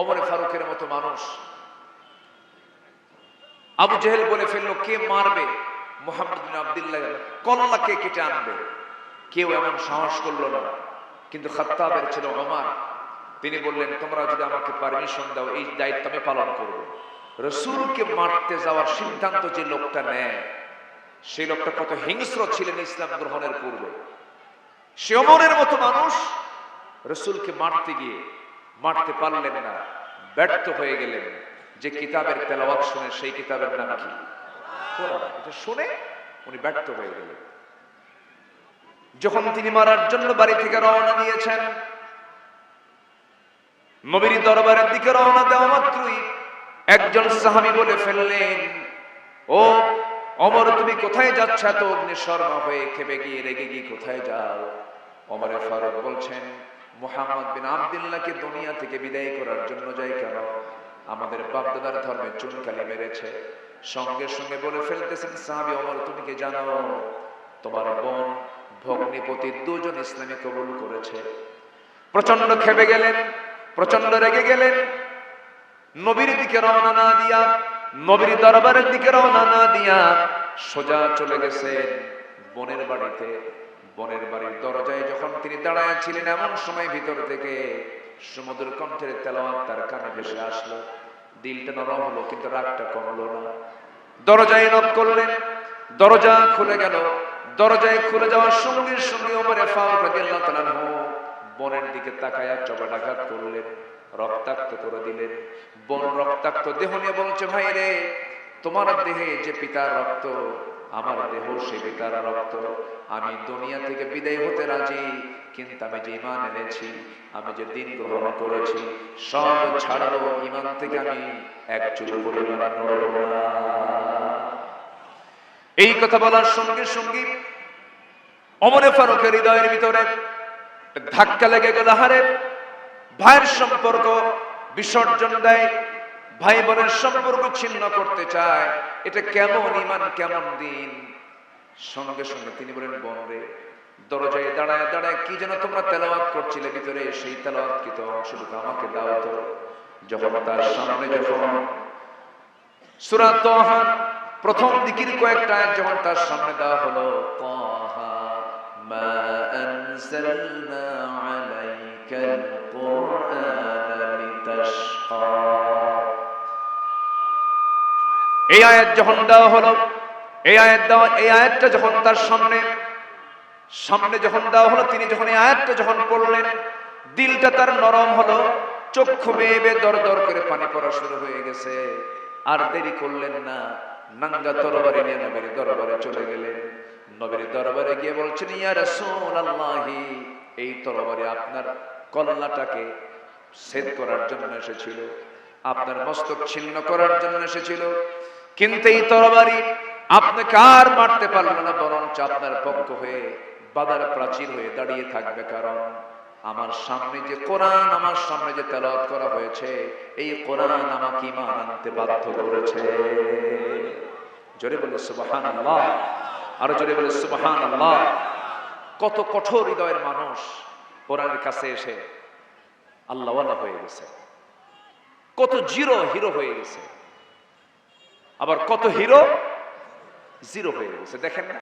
অমরে ফারুকের মতো মানুষ। আবু জেহেল বলে ফেলল, কে মারবে? মোহাম্মদ বিন আবদুল্লাহ কল্লাকে কেটে আনবে। কেউ এমন সাহস করল না, কিন্তু খাত্তাবের ছিল ওমর, তিনি বললেন, তোমরা যদি আমাকে পারমিশন দাও, এই দায়িত্ব আমি পালন করব। রসুলকে মারতে যাওয়ার সিদ্ধান্ত যে লোকটা নেয়, সেই লোকটা কত হিংস্র ছিলেন ইসলাম গ্রহণের পূর্বে। সে অমরের মতো মানুষ, রসুলকে মারতে গিয়ে মারতে পারলেন না, ব্যর্থ হয়ে গেলেন। যে কিতাবের তেলাওয়াত শুনে সেই কিতাবের নাম কি? শুনে উনি ব্যর্থ হয়ে গেলেন। যখন তিনি মারার জন্য বাড়ি থেকে রওনা দিয়েছেন, নবীর দরবারের দিকে রওনা দেওয়া মাত্রই একজন সাহাবী বলে ফেললেন, ও অমর, তুমি কোথায় যাচ্ছ? এত অগ্নি শর্মা হয়ে খেপে গিয়ে রেগে গিয়ে কোথায় যাও? অমরে ফারুক বলছেন মোহাম্মদ বিন আবদুল্লাহকে দুনিয়া থেকে বিদায় করার জন্য যাই কেন? আমাদের বাপদাদার ধর্মে চুনকালি মেরেছে। সঙ্গে সঙ্গে বলে ফেলতেছেন, সাহাবী অমর, তুমি তোমার বোন ভগ্নিপতি দুজন ইসলামী কবুল করেছে। প্রচণ্ড খেপে গেলেন প্রচণ্ড রেগে গেলেন। নবীর দিকে রওনা না দিয়া, নবীর দরবারের দিকে রওনা না দিয়া সোজা চলে গেছেন বোনের বাড়িতে। বোনের বাড়ির দরজায় যখন তিনি দাঁড়ায় ছিলেন এমন সময় ভিতর থেকে সমুদ্র কণ্ঠের তেলাওয়াত তার কানে ভেসে আসলো। দিলটা নরম হলো, কিন্তু রাগটা কমলো না। দরজায় নক করলেন, দরজা খুলে গেল। দরজায় খুলে যাওয়ার সঙ্গে সঙ্গে ওমরে ফারুক রাদিয়াল্লাহু বনের দিকে তাকায়া চপাটাঘাত করলেন, রক্তাক্ত করে দিলেন। বন রক্তাক্ত দেহ নিয়ে বলছে ভাই রে তোমার দেহে যে পিতার রক্ত, আমার দেহ সে পিতার রক্ত। আমি দুনিয়া থেকে বিদায় হতে রাজি, কিন্তু আমি যে ইমান এনেছি, আমি যে দিন গ্রহণ করেছি, সব ছাড়াবো ইমান থেকে আমি এক চুল পরিমাণ এই কথা বলার সঙ্গে সঙ্গে অমরে ফারুকের হৃদয়ের ভিতরে ধাক্কা লেগে গেল হারে। ভাইয়ের সম্পর্ক বিসর্জন দেয়। ভাই বোনের সম্পর্ক ছিন্ন করতে চায়, এটা কেমন ইমান কেমন দিন? সঙ্গে সঙ্গে তিনি বলেন, বোন রে, দরজায় দাঁড়ায় দাঁড়ায় কি যেন তোমরা তেলাওয়াত করছিলে ভিতরে? সেই তেলাওয়াত কি তো অংশটুকু আমাকে দাও তো। যখন তার সামনে যখন সূরা তাহা প্রথম দিকের কয়েকটা যখন তার সামনে দেওয়া হলো, তাহা মা আনজালনা আলাইকাল কুরআনা লিতাশকা। এই আয়াত যখন দেওয়া হলো, এই আয়াত দেওয়া, এই আয়াতটা যখন তার সামনে সামনে যখন দেওয়া হলো, তিনি যখন এই আয়াতটা যখন পড়লেন, দিলটা তার নরম হলো, চক্ষু বেয়ে বেয়ে দর দর করে পানি পড়া শুরু হয়ে গেছে। আর দেরি করলেন না, নাঙ্গা তরবারি নিয়ে নবীর দরবারে চলে গেলেন। নবীর দরবারে গিয়ে বলছেন, ইয়া রাসূলুল্লাহি এই তরবারি আপনার কল্লাটাকে ছেদ করার জন্য এসেছিল, আপনার মস্তক ছিন্ন করার জন্য এসেছিল কিন্তু এই তরবারি আপনাকে আর মারতে পারল না, বরঞ্চ আপনার পক্ষ হয়ে বাদার প্রাচীর হয়ে দাঁড়িয়ে থাকবে। কারণ আমার সামনে যে কোরআন, আমার সামনে যে তেলাওয়াত করা হয়েছে, এই কোরআন আমাকে ইমান আনতে বাধ্য করেছে। জোরে বলে সুবাহান আল্লাহ আরও জোরে বলে সুবহান আল্লাহ কত কঠোর হৃদয়ের মানুষ কোরআনের কাছে এসে আল্লাহওয়ালা হয়ে গেছে। কত জিরো হিরো হয়ে গেছে। আবার কত হিরো জিরো হয়ে গেছে দেখেন না?